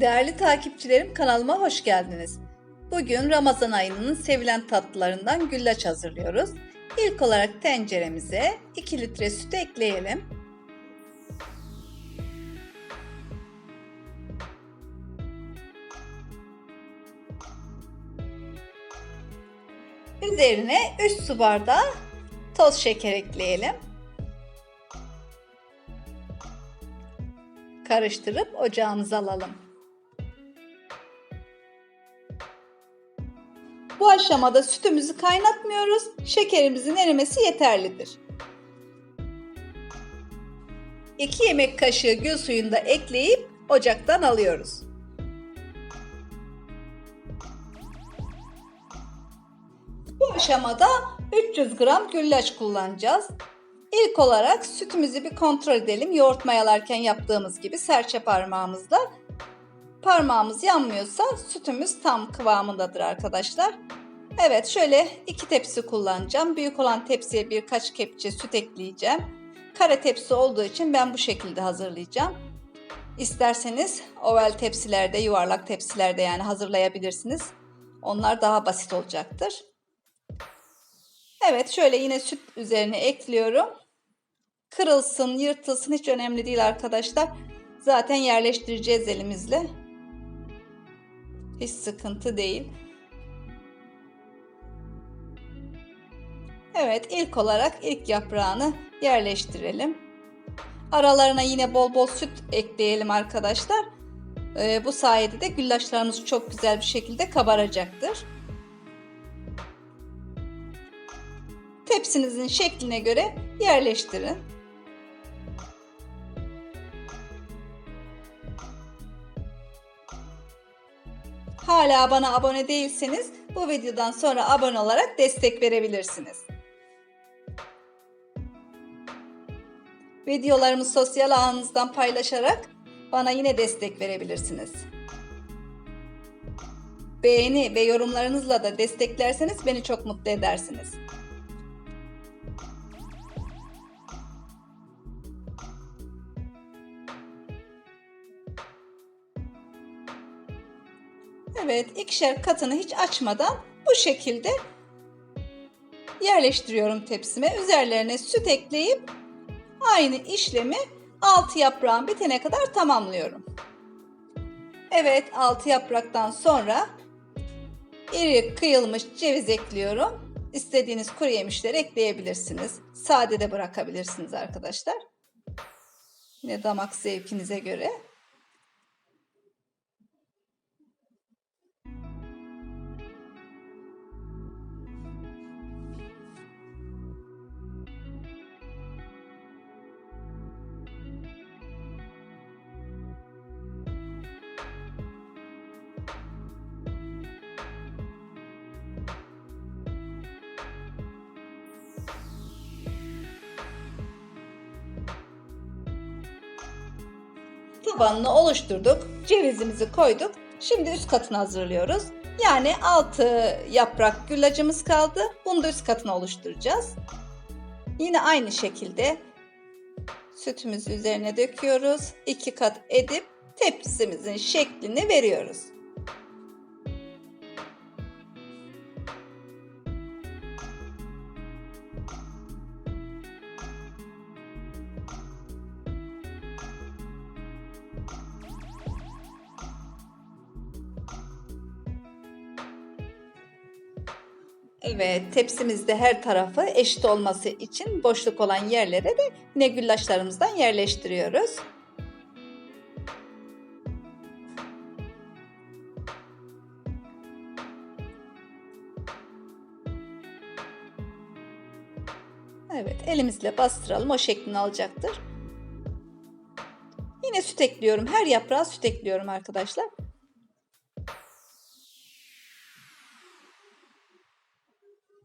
Değerli takipçilerim kanalıma hoş geldiniz. Bugün Ramazan ayının sevilen tatlılarından güllaç hazırlıyoruz. İlk olarak tenceremize 2 litre süt ekleyelim. Üzerine 3 su bardağı toz şeker ekleyelim. Karıştırıp ocağımıza alalım. Bu aşamada sütümüzü kaynatmıyoruz. Şekerimizin erimesi yeterlidir. 2 yemek kaşığı gül suyunu da ekleyip ocaktan alıyoruz. Bu aşamada 300 gram güllaç kullanacağız. İlk olarak sütümüzü bir kontrol edelim. Yoğurt mayalarken yaptığımız gibi serçe parmağımızla. Parmağımız yanmıyorsa sütümüz tam kıvamındadır arkadaşlar. Evet şöyle iki tepsi kullanacağım. Büyük olan tepsiye birkaç kepçe süt ekleyeceğim. Kare tepsi olduğu için ben bu şekilde hazırlayacağım. İsterseniz oval tepsilerde, yuvarlak tepsilerde yani hazırlayabilirsiniz. Onlar daha basit olacaktır. Evet şöyle yine süt üzerine ekliyorum. Kırılsın, yırtılsın hiç önemli değil arkadaşlar. Zaten yerleştireceğiz elimizle. Hiç sıkıntı değil. Evet ilk olarak ilk yaprağını yerleştirelim. Aralarına yine bol bol süt ekleyelim arkadaşlar. Ee, bu sayede de güllaçlarımız çok güzel bir şekilde kabaracaktır. Tepsinizin şekline göre yerleştirin. Hala bana abone değilseniz bu videodan sonra abone olarak destek verebilirsiniz. Videolarımı sosyal ağınızdan paylaşarak bana yine destek verebilirsiniz. Beğeni ve yorumlarınızla da desteklerseniz beni çok mutlu edersiniz. Evet, ikişer katını hiç açmadan bu şekilde yerleştiriyorum tepsime. Üzerlerine süt ekleyip aynı işlemi 6 yaprağın bitene kadar tamamlıyorum. Evet, 6 yapraktan sonra iri kıyılmış ceviz ekliyorum. İstediğiniz kuru yemişleri ekleyebilirsiniz. Sade de bırakabilirsiniz arkadaşlar. Yine damak zevkinize göre. Tabanını oluşturduk. Cevizimizi koyduk. Şimdi üst katını hazırlıyoruz. Yani 6 yaprak güllacımız kaldı. Bunu da üst katını oluşturacağız. Yine aynı şekilde sütümüzü üzerine döküyoruz. 2 kat edip tepsimizin şeklini veriyoruz. Evet, tepsimizde her tarafı eşit olması için boşluk olan yerlere de yine güllaçlarımızdan yerleştiriyoruz. Evet, elimizle bastıralım. O şeklini alacaktır. Yine süt ekliyorum. Her yaprağa süt ekliyorum arkadaşlar.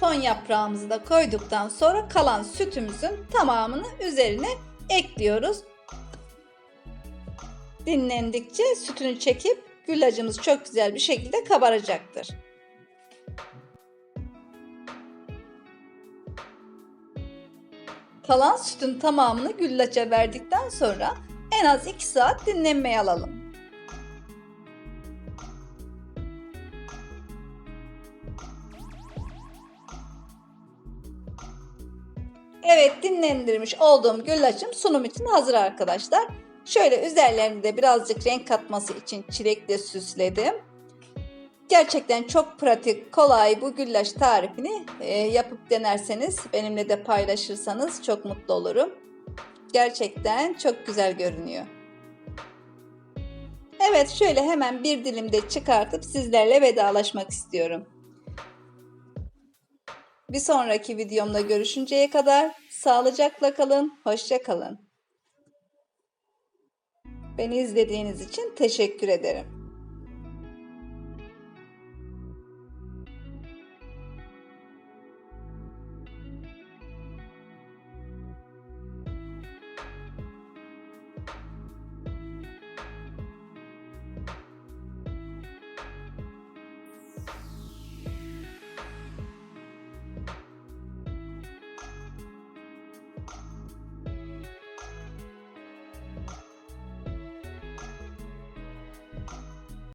Son yaprağımızı da koyduktan sonra kalan sütümüzün tamamını üzerine ekliyoruz. Dinlendikçe sütünü çekip güllacımız çok güzel bir şekilde kabaracaktır. Kalan sütün tamamını güllaça verdikten sonra en az 2 saat dinlenmeye alalım. Evet dinlendirmiş olduğum güllaçım sunum için hazır arkadaşlar. Şöyle üzerlerine de birazcık renk katması için çilekle süsledim. Gerçekten çok pratik, kolay bu güllaç tarifini e, yapıp denerseniz, benimle de paylaşırsanız çok mutlu olurum. Gerçekten çok güzel görünüyor. Evet şöyle hemen bir dilimde çıkartıp sizlerle vedalaşmak istiyorum. Bir sonraki videomda görüşünceye kadar sağlıcakla kalın, hoşça kalın. Beni izlediğiniz için teşekkür ederim.